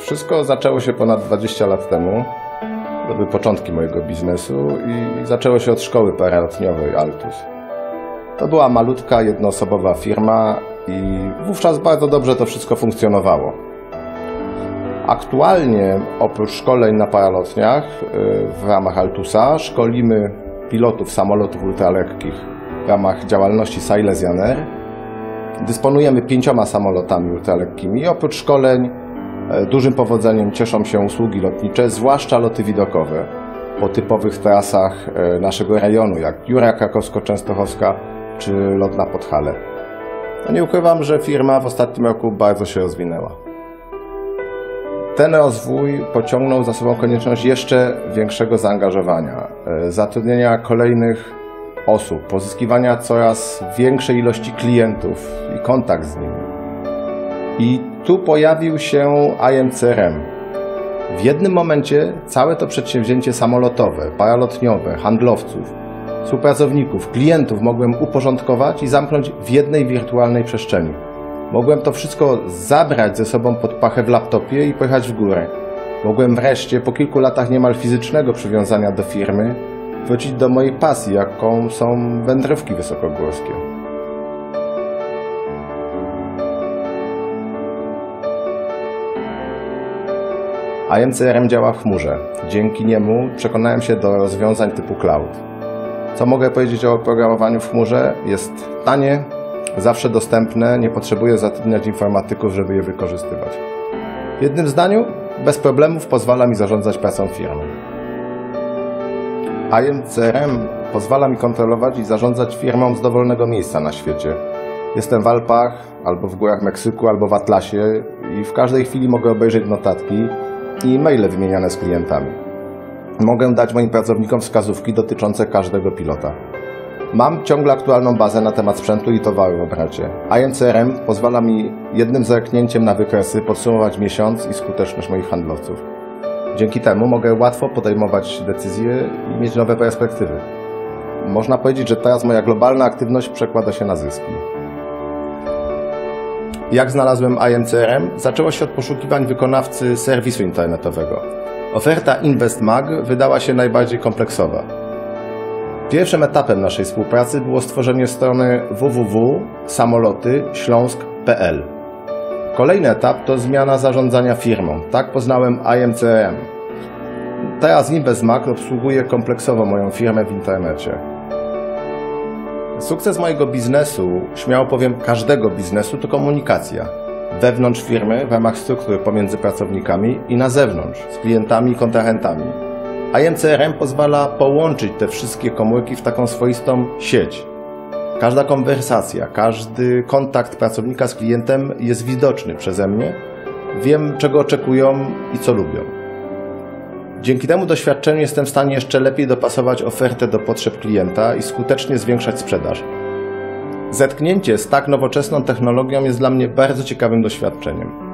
Wszystko zaczęło się ponad 20 lat temu. To były początki mojego biznesu i zaczęło się od szkoły paralotniowej Altus. To była malutka, jednoosobowa firma i wówczas bardzo dobrze to wszystko funkcjonowało. Aktualnie oprócz szkoleń na paralotniach y, w ramach Altusa szkolimy pilotów samolotów ultralekkich w ramach działalności Silesian. Dysponujemy pięcioma samolotami ultralekkimi i oprócz szkoleń dużym powodzeniem cieszą się usługi lotnicze, zwłaszcza loty widokowe po typowych trasach e, naszego rejonu, jak Jura Krakowsko-Częstochowska czy lot na Podhale. No nie ukrywam, że firma w ostatnim roku bardzo się rozwinęła. Ten rozwój pociągnął za sobą konieczność jeszcze większego zaangażowania, e, zatrudnienia kolejnych osób, pozyskiwania coraz większej ilości klientów i kontakt z nimi. I tu pojawił się IMCRM. W jednym momencie całe to przedsięwzięcie samolotowe, paralotniowe, handlowców, współpracowników, klientów mogłem uporządkować i zamknąć w jednej wirtualnej przestrzeni. Mogłem to wszystko zabrać ze sobą pod pachę w laptopie i pojechać w górę. Mogłem wreszcie, po kilku latach niemal fizycznego przywiązania do firmy, wrócić do mojej pasji, jaką są wędrówki wysokogórskie. IMCRM działa w chmurze. Dzięki niemu przekonałem się do rozwiązań typu cloud. Co mogę powiedzieć o oprogramowaniu w chmurze? Jest tanie, zawsze dostępne, nie potrzebuję zatrudniać informatyków, żeby je wykorzystywać. W jednym zdaniu, bez problemów pozwala mi zarządzać pracą firmy. IMCRM pozwala mi kontrolować i zarządzać firmą z dowolnego miejsca na świecie. Jestem w Alpach, albo w górach Meksyku, albo w Atlasie i w każdej chwili mogę obejrzeć notatki i maile wymieniane z klientami. Mogę dać moim pracownikom wskazówki dotyczące każdego pilota. Mam ciągle aktualną bazę na temat sprzętu i towaru w obracie. IMCRM pozwala mi jednym zerknięciem na wykresy podsumować miesiąc i skuteczność moich handlowców. Dzięki temu mogę łatwo podejmować decyzje i mieć nowe perspektywy. Można powiedzieć, że teraz moja globalna aktywność przekłada się na zyski. Jak znalazłem IMCRM? Zaczęło się od poszukiwań wykonawcy serwisu internetowego. Oferta InvestMag wydała się najbardziej kompleksowa. Pierwszym etapem naszej współpracy było stworzenie strony www.samolotyśląsk.pl. Kolejny etap to zmiana zarządzania firmą. Tak poznałem IMCRM. Teraz InvestMag obsługuje kompleksowo moją firmę w internecie. Sukces mojego biznesu, śmiało powiem każdego biznesu, to komunikacja. Wewnątrz firmy, w ramach struktury pomiędzy pracownikami i na zewnątrz, z klientami i kontrahentami. IMCRM pozwala połączyć te wszystkie komórki w taką swoistą sieć. Każda konwersacja, każdy kontakt pracownika z klientem jest widoczny przeze mnie. Wiem, czego oczekują i co lubią. Dzięki temu doświadczeniu jestem w stanie jeszcze lepiej dopasować ofertę do potrzeb klienta i skutecznie zwiększać sprzedaż. Zetknięcie z tak nowoczesną technologią jest dla mnie bardzo ciekawym doświadczeniem.